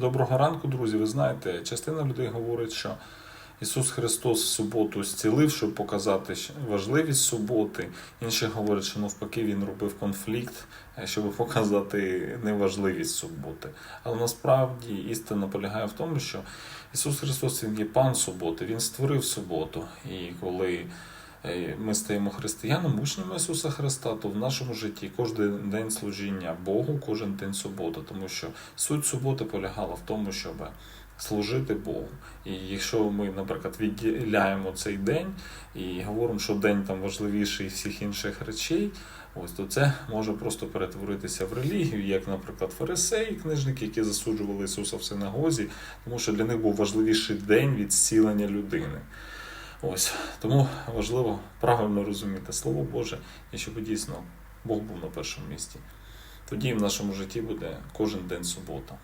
Доброго ранку, друзі. Ви знаєте, частина людей говорить, що Ісус Христос в суботу зцілив, щоб показати важливість суботи. Інші говорять, що навпаки він робив конфлікт, е, щоб показати неважливість суботи. Але насправді істина полягає в тому, що Ісус Христос Він є пан суботи, Він створив суботу. І коли ми стаємо християнами, учнями Ісуса Христа, то в нашому житті кожен день служіння Богу, кожен день субота, тому що суть суботи полягала в тому, щоб служити Богу. І якщо ми, наприклад, відділяємо цей день і говоримо, що день там важливіший всіх інших речей, ось то це може просто перетворитися в релігію, як, наприклад, фарисеї, книжники, які засуджували Ісуса в синагозі, тому що для них був важливіший день від зцілення людини. Ось тому важливо правильно розуміти Слово Боже, і щоб дійсно Бог був на першому місці. Тоді в нашому житті буде кожен день субота.